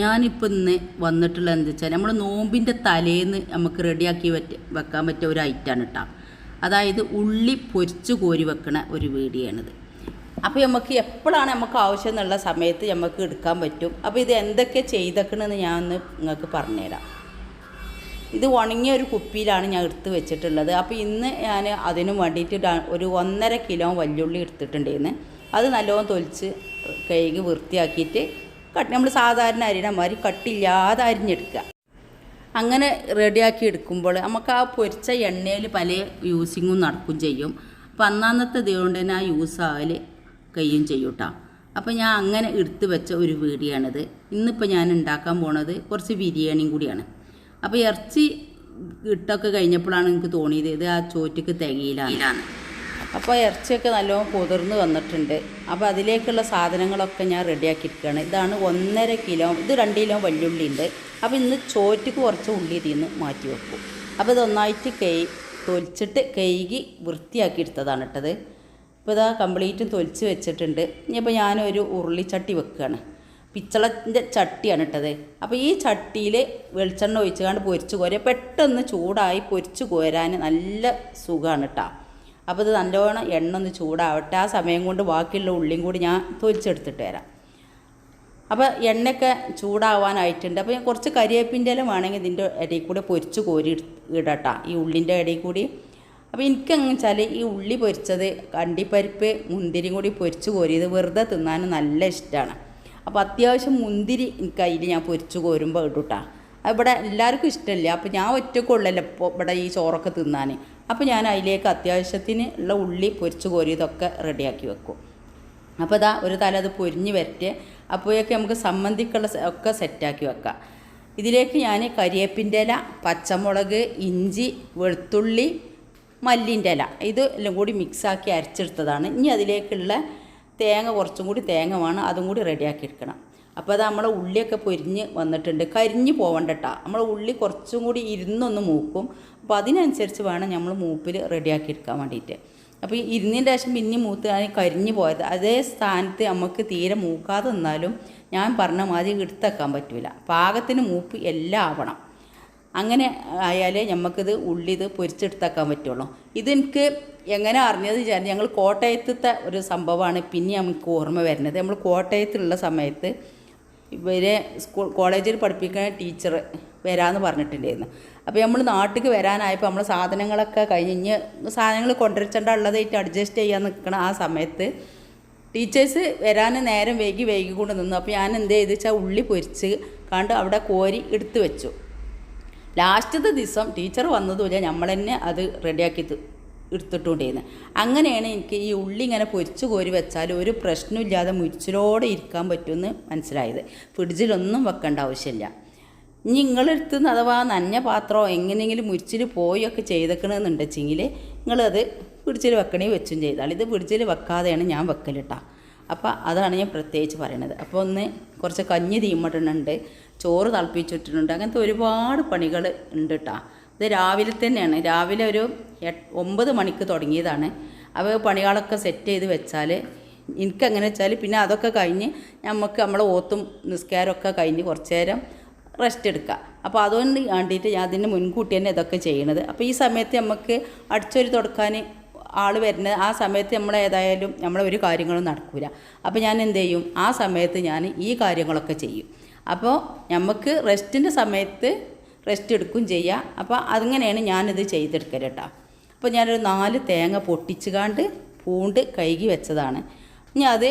ഞാനിപ്പോൾ ഇന്ന് വന്നിട്ടുള്ളത് എന്താ വെച്ചാൽ നമ്മൾ നോമ്പിന്റെ തലേന്ന് നമുക്ക് റെഡിയാക്കി പറ്റ വെക്കാൻ പറ്റിയ ഒരു ഐറ്റാണ് കേട്ടോ അതായത് ഉള്ളി പൊരിച്ച് കോരി വെക്കണ ഒരു വീഡിയോയാണിത്. അപ്പോൾ നമുക്ക് എപ്പോഴാണ് നമുക്ക് ആവശ്യം എന്നുള്ള സമയത്ത് നമുക്ക് എടുക്കാൻ പറ്റും. അപ്പോൾ ഇത് എന്തൊക്കെ ചെയ്തേക്കണമെന്ന് ഞാൻ ഒന്ന് നിങ്ങൾക്ക് പറഞ്ഞുതരാം ഇത് ഉണങ്ങിയ ഒരു കുപ്പിയിലാണ് ഞാൻ എടുത്ത് വെച്ചിട്ടുള്ളത്. അപ്പോൾ ഇന്ന് ഞാൻ അതിന് വേണ്ടിയിട്ട് ഒരു ഒന്നര കിലോ വല്യുള്ളി എടുത്തിട്ടുണ്ടായിരുന്നു. അത് നല്ലോണം തൊലിച്ച് കഴുകി വൃത്തിയാക്കിയിട്ട് കട്ട് നമ്മൾ സാധാരണ അരിയുടെ മാതിരി കട്ടില്ലാതെ അരിഞ്ഞെടുക്കുക. അങ്ങനെ റെഡിയാക്കി എടുക്കുമ്പോൾ നമുക്ക് ആ പൊരിച്ച എണ്ണയിൽ പല യൂസിങ്ങും നടക്കും ചെയ്യും. അപ്പം അന്നാന്നത്തെ ഇതുകൊണ്ട് തന്നെ ആ യൂസ് കഴിയും ചെയ്യും കേട്ടോ അപ്പോൾ ഞാൻ അങ്ങനെ എടുത്ത് വെച്ച ഒരു വീടിയാണിത് ഇന്നിപ്പോൾ ഞാൻ ഉണ്ടാക്കാൻ പോണത് കുറച്ച് ബിരിയാണിയും കൂടിയാണ്. അപ്പോൾ ഇറച്ചി ഇട്ടൊക്കെ കഴിഞ്ഞപ്പോഴാണ് എനിക്ക് തോന്നിയത് ഇത് ആ ചോറ്റക്ക് തികയിലാണ് അപ്പോൾ ഇറച്ചിയൊക്കെ നല്ലോണം കുതിർന്ന് വന്നിട്ടുണ്ട്. അപ്പോൾ അതിലേക്കുള്ള സാധനങ്ങളൊക്കെ ഞാൻ റെഡിയാക്കിയിരിക്കുകയാണ്. ഇതാണ് ഒന്നര കിലോ ഇത് രണ്ട് കിലോ വല്യുള്ളി ഉണ്ട്. അപ്പോൾ ഇന്ന് ചോറ്റക്ക് കുറച്ച് ഉള്ളി ഇതിൽ നിന്ന് മാറ്റി വെക്കും. അപ്പോൾ ഇതൊന്നായിട്ട് കൈ തൊലിച്ചിട്ട് കഴുകി വൃത്തിയാക്കി എടുത്തതാണ് ഇട്ടത് ഇപ്പോൾ ഇതാ കംപ്ലീറ്റും തൊലിച്ച് വെച്ചിട്ടുണ്ട്. ഇനിയിപ്പോൾ ഞാനൊരു ഉരുളിച്ചട്ടി വെക്കുകയാണ്. പിച്ചളത്തിന്റെ ചട്ടിയാണ് ഇട്ടത്. അപ്പോൾ ഈ ചട്ടിയിൽ വെളിച്ചെണ്ണ ഒഴിച്ചുകൊണ്ട് പൊരിച്ച് കോരുക പെട്ടെന്ന് ചൂടായി പൊരിച്ച് കോരാൻ നല്ല സുഖമാണ് കേട്ടോ അപ്പോൾ ഇത് നല്ലോണം എണ്ണ ഒന്ന് ചൂടാവട്ടെ. ആ സമയം കൊണ്ട് ബാക്കിയുള്ള ഉള്ളിയും കൂടി ഞാൻ തൊലിച്ചെടുത്തിട്ട് വരാം. അപ്പോൾ എണ്ണയൊക്കെ ചൂടാവാനായിട്ടുണ്ട്. അപ്പോൾ ഞാൻ കുറച്ച് കരിവേപ്പിന്റെ ഇല വേണമെങ്കിൽ ഇതിന്റെ ഇടയിൽ കൂടി പൊരിച്ച് കോരി ഇട്- ഇടട്ടാ. ഈ ഉള്ളിന്റെ ഇടയിൽ കൂടി. അപ്പോൾ എനിക്കെങ്ങനെ വെച്ചാൽ ഈ ഉള്ളി പൊരിച്ചത് കണ്ടിപ്പരിപ്പ് മുന്തിരിയും കൂടി പൊരിച്ച് കോരിയത് വെറുതെ തിന്നാൻ നല്ല ഇഷ്ടമാണ് അപ്പോൾ അത്യാവശ്യം മുന്തിരി എനിക്ക് അതിൽ ഞാൻ പൊരിച്ച് കോരുമ്പോൾ ഇടൂട്ടാ. ഇവിടെ എല്ലാവർക്കും ഇഷ്ടമില്ല. അപ്പോൾ ഞാൻ ഒറ്റക്കുള്ളല്ലോ ഇപ്പോൾ ഇവിടെ ഈ ചോറൊക്കെ തിന്നാൻ അപ്പോൾ ഞാൻ അതിലേക്ക് അത്യാവശ്യത്തിന് ഉള്ള ഉള്ളി പൊരിച്ച് കോരിയതൊക്കെ റെഡിയാക്കി വെക്കും. അപ്പോൾ ഇതാ ഒരു തല അത് പൊരിഞ്ഞ് വരട്ടെ. അപ്പോഴൊക്കെ നമുക്ക് സമ്മന്തിക്കുള്ള ഒക്കെ സെറ്റാക്കി വെക്കാം. ഇതിലേക്ക് ഞാൻ കരിയേപ്പിന്റെ ഇല പച്ചമുളക് ഇഞ്ചി വെളുത്തുള്ളി മല്ലിന്റെ ഇല. ഇത് എല്ലാം കൂടി മിക്സാക്കി അരച്ചെടുത്തതാണ്. ഇനി അതിലേക്കുള്ള തേങ്ങ കുറച്ചും കൂടി തേങ്ങ വേണം. അതും കൂടി റെഡിയാക്കി എടുക്കണം. അപ്പോൾ അത് നമ്മളെ ഉള്ളിയൊക്കെ പൊരിഞ്ഞ് വന്നിട്ടുണ്ട്. കരിഞ്ഞ് പോവണ്ട കേട്ടോ നമ്മളെ ഉള്ളി കുറച്ചും കൂടി ഇരുന്നൊന്ന് മൂക്കും. അപ്പോൾ അതിനനുസരിച്ച് വേണം നമ്മൾ മൂപ്പിൽ റെഡിയാക്കി എടുക്കാൻ വേണ്ടിയിട്ട് അപ്പോൾ ഈ ഇരുന്നതിന്റെ ശേഷം പിന്നെ മൂത്ത് ഞാൻ കരിഞ്ഞു പോയത്. അതേ സ്ഥാനത്ത് നമുക്ക് തീരെ മൂക്കാതെ നിന്നാലും ഞാൻ പറഞ്ഞ മാതിരി എടുത്തേക്കാൻ പറ്റില്ല പാകത്തിന് മൂപ്പ് എല്ലാം ആവണം. അങ്ങനെ ആയാലേ നമുക്കിത് ഉള്ളി ഇത് പൊരിച്ചെടുത്താക്കാൻ പറ്റുള്ളൂ. ഇതെനിക്ക് എങ്ങനെ അറിഞ്ഞത് ഞങ്ങൾ കോട്ടയത്തത്തെ ഒരു സംഭവമാണ് പിന്നെ നമുക്ക് ഓർമ്മ വരുന്നത്. നമ്മൾ കോട്ടയത്തുള്ള സമയത്ത് ഇവരെ സ്കൂൾ കോളേജിൽ പഠിപ്പിക്കുന്ന ടീച്ചർ വരാമെന്ന് പറഞ്ഞിട്ടുണ്ടായിരുന്നു. അപ്പോൾ നമ്മൾ നാട്ടിലേക്ക് വരാനായപ്പോൾ നമ്മൾ സാധനങ്ങളൊക്കെ കഴിഞ്ഞ് സാധനങ്ങൾ കൊണ്ടുവരച്ചേണ്ട ഉള്ളതായിട്ട് അഡ്ജസ്റ്റ് ചെയ്യാൻ നിൽക്കണം ആ സമയത്ത് ടീച്ചേഴ്സ് വരാൻ നേരം വൈകി വൈകി കൊണ്ട് നിന്നു. അപ്പോൾ ഞാൻ എന്ത് ചെയ്തു വെച്ചാൽ ഉള്ളി പൊരിച്ച് കണ്ട് അവിടെ കോരി എടുത്തു വെച്ചു. ലാസ്റ്റത്തെ ദിവസം ടീച്ചർ വന്നതുമില്ല നമ്മൾ തന്നെ അത് റെഡിയാക്കി എടുത്തിട്ടുണ്ടായിരുന്നു അങ്ങനെയാണ് എനിക്ക് ഈ ഉള്ളി ഇങ്ങനെ പൊരിച്ച് കോരി വെച്ചാൽ ഒരു പ്രശ്നമില്ലാതെ മുരിച്ചിലോടെ ഇരിക്കാൻ പറ്റുമെന്ന് മനസ്സിലായത്. ഫ്രിഡ്ജിലൊന്നും വെക്കേണ്ട ആവശ്യമില്ല. നിങ്ങളെടുത്ത് അഥവാ നനഞ്ഞ പാത്രമോ എങ്ങനെയെങ്കിലും മുരിച്ചിൽ പോയൊക്കെ ചെയ്തേക്കണമെന്നുണ്ടെച്ചെങ്കിൽ നിങ്ങളത് ഫ്രിഡ്ജിൽ വെക്കണേ വെച്ചും ചെയ്താൽ. ഇത് ഫ്രിഡ്ജിൽ വെക്കാതെയാണ് ഞാൻ വെക്കലിട്ടാ അപ്പോൾ അതാണ് ഞാൻ പ്രത്യേകിച്ച് പറയണത്. അപ്പോൾ ഒന്ന് കുറച്ച് കഞ്ഞി തീമട്ടുന്നുണ്ട് ചോറ് തിളപ്പിച്ചിട്ടുണ്ട് അങ്ങനത്തെ ഒരുപാട് പണികൾ ഉണ്ട് കേട്ടോ ഇത് രാവിലെ തന്നെയാണ്. രാവിലെ ഒരു ഒമ്പത് മണിക്ക് തുടങ്ങിയതാണ്. അവ പണികളൊക്കെ സെറ്റ് ചെയ്ത് വെച്ചാൽ എനിക്കങ്ങനെ വെച്ചാൽ പിന്നെ അതൊക്കെ കഴിഞ്ഞ് നമുക്ക് നമ്മളെ ഓത്തും നിസ്കാരമൊക്കെ കഴിഞ്ഞ് കുറച്ച് നേരം റെസ്റ്റ് എടുക്കുക അപ്പോൾ അതുകൊണ്ട് വേണ്ടിയിട്ട് ഞാൻ അതിന് മുൻകൂട്ടി തന്നെ ഇതൊക്കെ ചെയ്യണത്. അപ്പോൾ ഈ സമയത്ത് നമുക്ക് അടിച്ചൊരു തുടക്കാൻ ആൾ വരുന്നത് ആ സമയത്ത് നമ്മൾ ഏതായാലും നമ്മളെ ഒരു കാര്യങ്ങളും നടക്കില്ല അപ്പോൾ ഞാൻ എന്ത് ചെയ്യും? ആ സമയത്ത് ഞാൻ ഈ കാര്യങ്ങളൊക്കെ ചെയ്യും. അപ്പോൾ നമുക്ക് റെസ്റ്റിന്റെ സമയത്ത് റെസ്റ്റ് എടുക്കും ചെയ്യുക അപ്പോൾ അതിങ്ങനെയാണ് ഞാനിത് ചെയ്തെടുക്കൽ കേട്ടോ. അപ്പോൾ ഞാനൊരു നാല് തേങ്ങ പൊട്ടിച്ചുകാണ്ട് പൂണ്ട് കഴുകി വെച്ചതാണ്. ഞാൻ അത്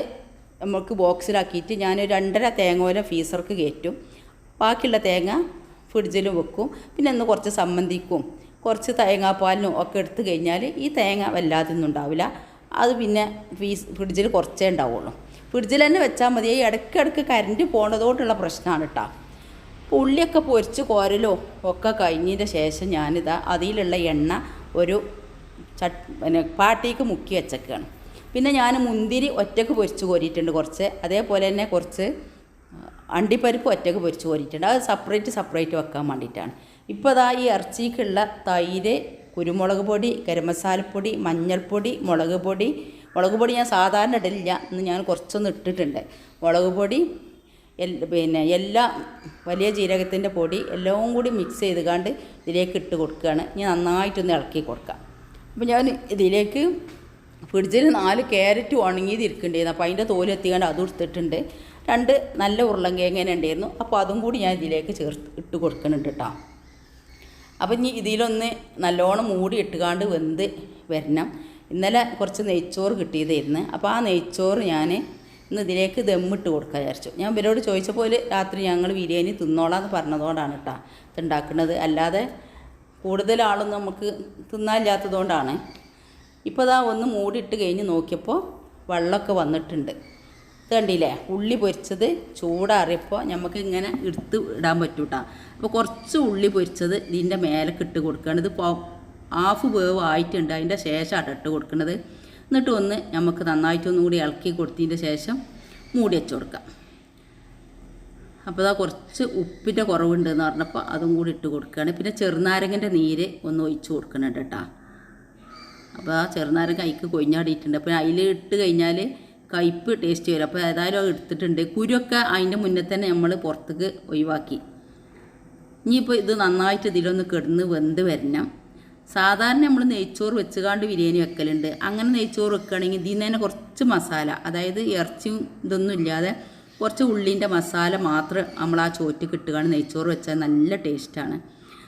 നമുക്ക് ബോക്സിലാക്കിയിട്ട് ഞാൻ രണ്ടര തേങ്ങ പോലെ ഫീസർക്ക് കയറ്റും. ബാക്കിയുള്ള തേങ്ങ ഫ്രിഡ്ജിൽ വെക്കും. പിന്നെ ഒന്ന് കുറച്ച് സമ്മന്തിക്കും കുറച്ച് തേങ്ങാപ്പാലിനും ഒക്കെ എടുത്തു കഴിഞ്ഞാൽ ഈ തേങ്ങ വല്ലാതെ ഒന്നും ഉണ്ടാവില്ല. അത് പിന്നെ ഫീസ് ഫ്രിഡ്ജിൽ കുറച്ചേ ഉണ്ടാവുള്ളൂ. ഫ്രിഡ്ജിൽ തന്നെ വെച്ചാൽ മതി. ഈ ഇടയ്ക്കിടയ്ക്ക് കറണ്ട് പോണതുകൊണ്ടുള്ള പ്രശ്നമാണ് കേട്ടോ. അപ്പോൾ ഉള്ളിയൊക്കെ പൊരിച്ച് കോരലോ ഒക്കെ കഴിഞ്ഞതിന്റെ ശേഷം ഞാനിതാ അതിലുള്ള എണ്ണ ഒരു ചട്ട് പിന്നെ പാട്ടിക്ക് മുക്കി വെച്ചേക്കാണ്. പിന്നെ ഞാൻ മുന്തിരി ഒറ്റയ്ക്ക് പൊരിച്ച് കോരിയിട്ടുണ്ട് കുറച്ച്. അതേപോലെ തന്നെ കുറച്ച് അണ്ടിപ്പരിപ്പ് ഒറ്റയ്ക്ക് പൊരിച്ച് കോരിയിട്ടുണ്ട്. അത് സെപ്പറേറ്റ് സെപ്പറേറ്റ് വെക്കാൻ വേണ്ടിയിട്ടാണ്. ഇപ്പോൾ അതാ ഈ ഇറച്ചിക്കുള്ള തൈര് കുരുമുളക് പൊടി ഗരം മസാലപ്പൊടി മഞ്ഞൾപ്പൊടി മുളക് പൊടി. മുളക് പൊടി ഞാൻ സാധാരണ ഇടലില്ല. ഇന്ന് ഞാൻ കുറച്ചൊന്ന് ഇട്ടിട്ടുണ്ട്. മുളക് പൊടി പിന്നെ എല്ലാ വലിയ ജീരകത്തിന്റെ പൊടി എല്ലാം കൂടി മിക്സ് ചെയ്ത് കണ്ട് ഇതിലേക്ക് ഇട്ട് കൊടുക്കുകയാണ്. ഇനി നന്നായിട്ടൊന്ന് ഇളക്കി കൊടുക്കാം. അപ്പോൾ ഞാൻ ഇതിലേക്ക് ഫ്രിഡ്ജിൽ നാല് ക്യാരറ്റ് ഉണങ്ങിയത് അപ്പോൾ അതിന്റെ തോൽ എത്തിക്കാണ്ട് അതും എടുത്തിട്ടുണ്ട്. രണ്ട് നല്ല ഉരുളങ്കേങ്ങനെ ഉണ്ടായിരുന്നു. അപ്പോൾ അതും കൂടി ഞാൻ ഇതിലേക്ക് ചേർത്ത് ഇട്ട് കൊടുക്കുന്നുണ്ട് കേട്ടോ. അപ്പം ഇനി ഇതിലൊന്ന് നല്ലോണം മൂടി ഇട്ടുകാണ്ട് വെന്ത് വരണം. ഇന്നലെ കുറച്ച് നെയ്ച്ചോറ് കിട്ടിയതായിരുന്നു. അപ്പോൾ ആ നെയ്ച്ചോറ് ഞാൻ ഇന്ന് ഇതിലേക്ക് ദമ്മിട്ട് കൊടുക്കാൻ വിചാരിച്ചു. ഞാൻ ഇവരോട് ചോദിച്ചപ്പോൾ രാത്രി ഞങ്ങൾ ബിരിയാണി തിന്നോളാന്ന് പറഞ്ഞതുകൊണ്ടാണ് കേട്ടോ ഇത് ഉണ്ടാക്കുന്നത് അല്ലാതെ കൂടുതൽ ആളൊന്നും നമുക്ക് തിന്നാനില്ലാത്തതുകൊണ്ടാണ്. ഇപ്പോൾ ഇതാ ഒന്ന് മൂടിയിട്ട് കഴിഞ്ഞ് നോക്കിയപ്പോൾ വെള്ളമൊക്കെ വന്നിട്ടുണ്ട്. ഇത് കണ്ടില്ലേ? ഉള്ളി പൊരിച്ചത് ചൂടാറിയപ്പോൾ നമുക്ക് ഇങ്ങനെ എടുത്ത് ഇടാൻ പറ്റും കേട്ടോ അപ്പോൾ കുറച്ച് ഉള്ളി പൊരിച്ചത് ഇതിന്റെ മേലേക്ക് ഇട്ട് കൊടുക്കുകയാണ് ഇത് ഹാഫ് വേവ് ആയിട്ടുണ്ട് അതിന്റെ ശേഷമാണ് ഇട്ട് കൊടുക്കുന്നത് എന്നിട്ട് ഒന്ന് നമുക്ക് നന്നായിട്ടൊന്നും കൂടി ഇളക്കി കൊടുത്തതിന്റെ ശേഷം മൂടി വെച്ച് കൊടുക്കാം. അപ്പോൾ ഇതാ കുറച്ച് ഉപ്പിന്റെ കുറവുണ്ട് എന്ന് പറഞ്ഞപ്പോൾ അതും കൂടി ഇട്ട് കൊടുക്കുകയാണ്. പിന്നെ ചെറുനാരങ്ങന്റെ നീര് ഒന്ന് ഒഴിച്ച് കൊടുക്കുന്നുണ്ട് കേട്ടോ. അപ്പോൾ ആ ചെറുനാരങ്ങ കൈക്ക് കൊഞ്ഞാടിയിട്ടുണ്ട് അപ്പോൾ അതിൽ ഇട്ട് കഴിഞ്ഞാൽ കയ്പ്പ് ടേസ്റ്റ് വരും. അപ്പോൾ ഏതായാലും അത് എടുത്തിട്ടുണ്ട്. കുരുവൊക്കെ അതിന്റെ മുന്നേ തന്നെ നമ്മൾ പുറത്തേക്ക് ഒഴിവാക്കി. ഇനിയിപ്പോൾ ഇത് നന്നായിട്ട് ഇതിലൊന്ന് കിടന്ന് വെന്ത് വരണം. സാധാരണ നമ്മൾ നെയ്ച്ചോറ് വെച്ചുകാണ്ട് ബിരിയാണി വെക്കലുണ്ട്. അങ്ങനെ നെയ്ച്ചോറ് വെക്കുകയാണെങ്കിൽ ഇതിൽ നിന്ന് തന്നെ കുറച്ച് മസാല അതായത് ഇറച്ചിയും ഇതൊന്നും ഇല്ലാതെ കുറച്ച് ഉള്ളിന്റെ മസാല മാത്രം നമ്മൾ ആ ചോറ്റ് കിട്ടുകയാണ് നെയ്ച്ചോറ് വെച്ചാൽ നല്ല ടേസ്റ്റാണ്.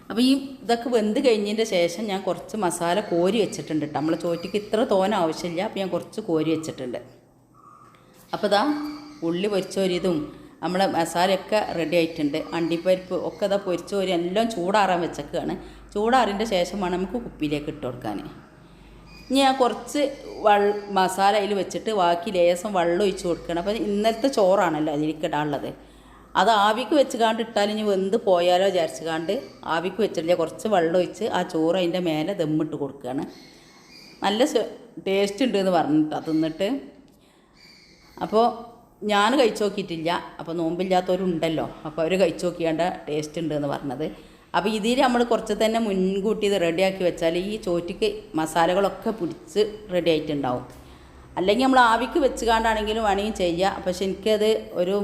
അപ്പോൾ ഈ ഇതൊക്കെ വെന്ത് കഴിഞ്ഞതിന്റെ ശേഷം ഞാൻ കുറച്ച് മസാല കോരി വെച്ചിട്ടുണ്ട് കേട്ടോ. നമ്മളെ ചോറ്റിക്ക് ഇത്ര തോന ആവശ്യമില്ല. അപ്പോൾ ഞാൻ കുറച്ച് കോരി വെച്ചിട്ടുണ്ട്. അപ്പോൾ ഇതാ ഉള്ളി പൊരിച്ചോരിതും നമ്മളെ മസാലയൊക്കെ റെഡി ആയിട്ടുണ്ട്. അണ്ടിപ്പരിപ്പ് ഒക്കെ ഇതാ പൊരിച്ചോരി എല്ലാം ചൂടാറാൻ വെച്ചേക്കാണ്. ചൂടാറിന്റെ ശേഷമാണ് നമുക്ക് കുപ്പിയിലേക്ക് ഇട്ട് കൊടുക്കാൻ. ഇനി ഞാൻ കുറച്ച് വൾ മസാല അതിൽ വെച്ചിട്ട് ബാക്കി ലേസം വെള്ളം ഒഴിച്ച് കൊടുക്കണം. അപ്പോൾ ഇന്നലത്തെ ചോറാണല്ലോ അതിലേക്ക് ഇടാനുള്ളത്. അത് ആവിക്ക് വെച്ച് കാണ്ട് ഇട്ടാൽ ഇനി വെന്ത് പോയാലോ വിചാരിച്ച് കാണ്ട് ആവിക്ക് വെച്ചിട്ടില്ല. കുറച്ച് വെള്ളം ഒഴിച്ച് ആ ചോറ് അതിന്റെ മേലെ ദമ്മിട്ട് കൊടുക്കുകയാണ്. നല്ല ടേസ്റ്റ് ഉണ്ട് എന്ന് പറഞ്ഞിട്ട് തിന്നിട്ട്. അപ്പോൾ ഞാൻ കഴിച്ചു നോക്കിയിട്ടില്ല. അപ്പോൾ നോമ്പില്ലാത്തവരുണ്ടല്ലോ. അപ്പോൾ അവർ കഴിച്ചു നോക്കിയാണ്ട് ടേസ്റ്റ് ഉണ്ട് എന്ന് പറഞ്ഞത്. അപ്പോൾ ഇതിൽ നമ്മൾ കുറച്ച് തന്നെ മുൻകൂട്ടി ഇത് റെഡിയാക്കി വെച്ചാൽ ഈ ചോറ്റിക്ക് മസാലകളൊക്കെ പിടിച്ച് റെഡി ആയിട്ടുണ്ടാവും. അല്ലെങ്കിൽ നമ്മൾ ആവിക്ക് വെച്ച് കാണ്ടാണെങ്കിലും വേണമെങ്കിൽ ചെയ്യാം. പക്ഷെ എനിക്കത് ഒരു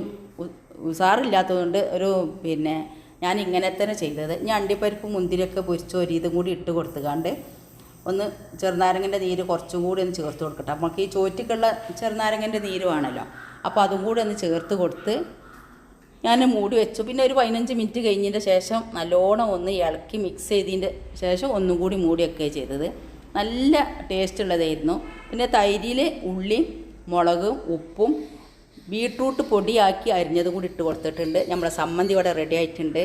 ഉസാറില്ലാത്തതുകൊണ്ട് ഒരു പിന്നെ ഞാൻ ഇങ്ങനെ തന്നെ ചെയ്തത്. ഞാൻ അണ്ടിപ്പരിപ്പ് മുന്തിരിയൊക്കെ പൊരിച്ച് ഒരു ഇതും കൂടി ഇട്ട് കൊടുത്തുകാണ്ട് ഒന്ന് ചെറുനാരങ്ങന്റെ നീര് കുറച്ചും കൂടി ഒന്ന് ചേർത്ത് കൊടുക്കട്ടെ. നമുക്ക് ഈ ചോറ്റിക്കുള്ള ചെറുനാരങ്ങന്റെ നീര് വേണമല്ലോ അപ്പോൾ അതും കൂടി ഒന്ന് ചേർത്ത് കൊടുത്ത് ഞാൻ മൂടി വെച്ചു. പിന്നെ ഒരു പതിനഞ്ച് മിനിറ്റ് കഴിഞ്ഞതിന്റെ ശേഷം നല്ലോണം ഒന്ന് ഇളക്കി മിക്സ് ചെയ്തതിന്റെ ശേഷം ഒന്നും കൂടി മൂടിയൊക്കെ ചെയ്തത്. നല്ല ടേസ്റ്റ് ഉള്ളതായിരുന്നു. പിന്നെ തൈരിൽ ഉള്ളി മുളകും ഉപ്പും ബീട്രൂട്ട് പൊടിയാക്കി അരിഞ്ഞത് കൂടി ഇട്ട് കൊടുത്തിട്ടുണ്ട്. നമ്മുടെ സമ്മന്തി ഇവിടെ റെഡി ആയിട്ടുണ്ട്.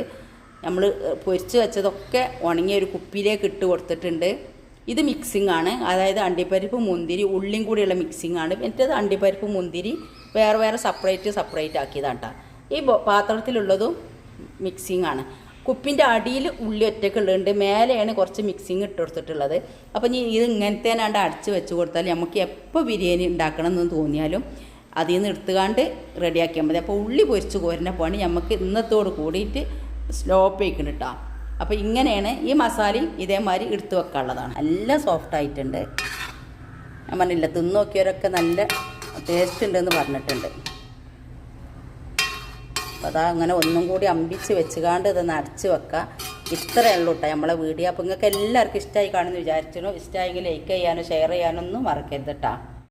നമ്മൾ പൊരിച്ച് വെച്ചതൊക്കെ ഉണങ്ങിയ ഒരു കുപ്പിയിലേക്ക് ഇട്ട് കൊടുത്തിട്ടുണ്ട്. ഇത് മിക്സിംഗ് ആണ്. അതായത് അണ്ടിപ്പരിപ്പ് മുന്തിരി ഉള്ളിയും കൂടിയുള്ള മിക്സിംഗ് ആണ്. മറ്റേത് അണ്ടിപ്പരിപ്പ് മുന്തിരി വേറെ വേറെ സെപ്പറേറ്റ് സെപ്പറേറ്റ് ആക്കിയതാണ് കേട്ടോ ഈ പാത്രത്തിലുള്ളതും മിക്സിങ് ആണ്. കുപ്പിന്റെ അടിയിൽ ഉള്ളി ഒറ്റക്കുള്ളുണ്ട് മേലെയാണ് കുറച്ച് മിക്സിങ് ഇട്ട് കൊടുത്തിട്ടുള്ളത്. അപ്പോൾ ഇനി ഇത് ഇങ്ങനത്തേനാണ്ട് അടച്ച് വെച്ച് കൊടുത്താൽ നമുക്ക് എപ്പോൾ ബിരിയാണി ഉണ്ടാക്കണം എന്ന് തോന്നിയാലും അതിൽ നിന്ന് എടുത്തുകാണ്ട് റെഡിയാക്കിയാൽ മതി. അപ്പോൾ ഉള്ളി പൊരിച്ച് കോരുന്ന പണി നമുക്ക് ഇന്നത്തോട് കൂടിയിട്ട് സ്ലോപ്പ് വയ്ക്കണം കേട്ടോ അപ്പോൾ ഇങ്ങനെയാണ് ഈ മസാലയും ഇതേമാതിരി എടുത്ത് വെക്കാനുള്ളതാണ്. നല്ല സോഫ്റ്റ് ആയിട്ടുണ്ട്. ഞാൻ പറഞ്ഞില്ല തിന്നോക്കിയവരൊക്കെ നല്ല ടേസ്റ്റ് ഉണ്ടെന്ന് പറഞ്ഞിട്ടുണ്ട്. അതാ അങ്ങനെ ഒന്നും കൂടി അമ്പിച്ച് വെച്ചുകാണ്ട് ഇതൊന്ന് അടച്ച് വെക്കുക ഇത്രയേ ഉള്ളൂ കേട്ടോ നമ്മളെ വീഡിയോ. അപ്പോൾ നിങ്ങൾക്ക് എല്ലാവർക്കും ഇഷ്ടമായി കാണുമെന്ന് വിചാരിച്ചു ഇഷ്ടമായെങ്കിൽ ലൈക്ക് ചെയ്യാനോ ഷെയർ ചെയ്യാനോ ഒന്നും മറക്കരുത് കേട്ടോ